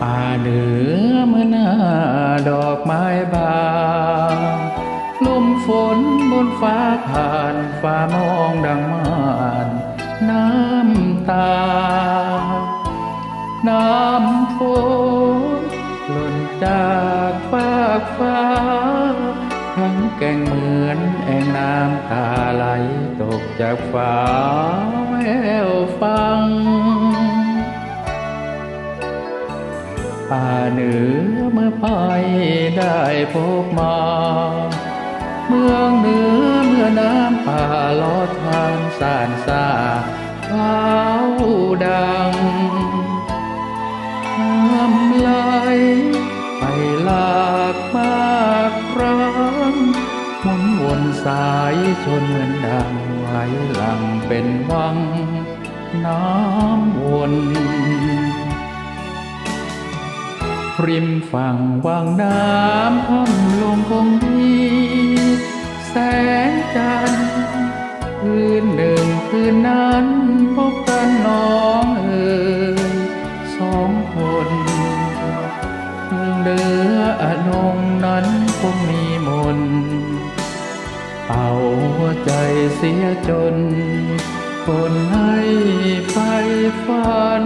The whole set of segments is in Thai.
ป่าเหนือเมื่อหน้าดอกไม้บานลมฝนบนฟ้าผ่านฟ้ามองดังม่านน้ำตา น้ำฝนหล่นจากฟากฟ้า ทั้งแก่งเหมือนแอ่งน้ำตาไหลตกจากฟ้าแววฟัง ป่าเหนือเมื่อไปได้พบมา เมืองเหนือเมื่อน้ำป่าลอดทางสานสาเขาดังน้ำไหลไปหลากมากครั้งหมุนวนสายชนเหมือนดังไหลหลังเป็นวัง น้ำวน ริมฝั่งวังน้ำค่ำลงคงดีแสงจันทร์คืนหนึ่งคืนนั้นพบกันน้องเอ๋ยสองคนเดืออนงนั้นคงมีมนเอาใจเสียจนคนให้ไฟฝัน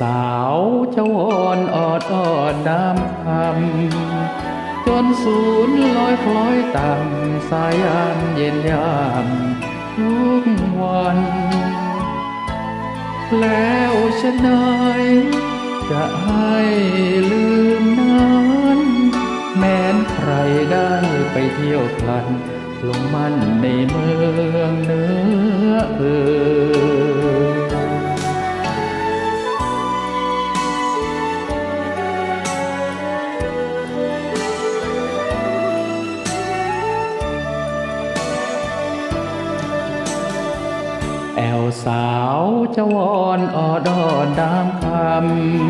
สาวเจ้าวอนออดออดน้ำคำจนศูนย์ลอยคล้อยต่ำสายยามเย็นยามทุกวัน แล้วฉันไหนจะให้ลืมนั้น แม้นใครได้ไปเที่ยวพลันลงมันในเมืองเหนื้อเออ สาวจวอนออดอนดามค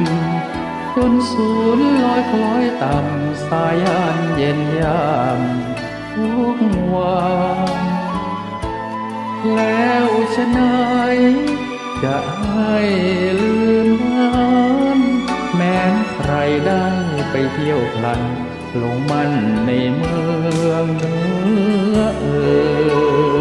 ำจนสูนลอยคล้อยต่ำสายันเย็นยามทุกวันแล้วชะไหนายจะให้ลืมมันแม้นใครได้ไปเที่ยวพลันลงมันในเมืองเนื้อเอ่ย